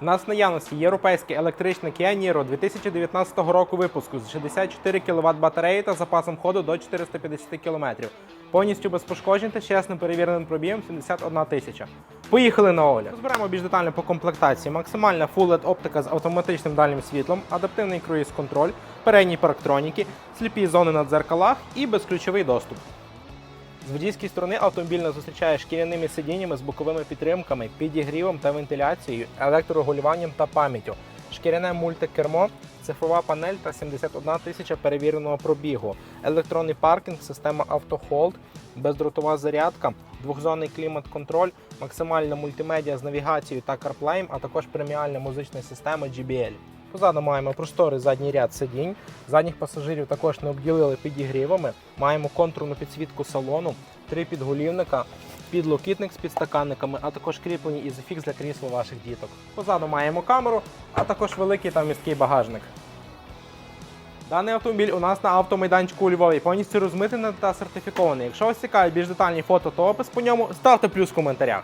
У нас в наявності європейський електричний Kia Niro 2019 року випуску з 64 кВт батареї та запасом ходу до 450 км. Повністю без пошкоджень та чесним перевіреним пробігом 71 тисяча. Поїхали на огляд. Розберемо більш детально по комплектації. Максимальна Full LED оптика з автоматичним дальнім світлом, адаптивний круїз-контроль, передні парктроніки, сліпі зони на дзеркалах і безключовий доступ. З водійської сторони автомобіль нас зустрічає шкіряними сидіннями з боковими підтримками, підігрівом та вентиляцією, електрорегулюванням та пам'яттю, шкіряне мультикермо, цифрова панель та 71 тисяча перевіреного пробігу, електронний паркінг, система автохолд, бездротова зарядка, двохзонний клімат-контроль, максимальна мультимедіа з навігацією та CarPlay, а також преміальна музична система GBL. Позаду маємо просторий задній ряд сидінь. Задніх пасажирів також не обділили підігрівами. Маємо контурну підсвітку салону, три підголівника, підлокітник з підстаканниками, а також кріплені ізофікс для крісла ваших діток. Позаду маємо камеру, а також великий та міський багажник. Даний автомобіль у нас на автомайданчику у Львові повністю розмитений та сертифікований. Якщо вас цікавить більш детальні фото та опис по ньому, ставте плюс в коментарях.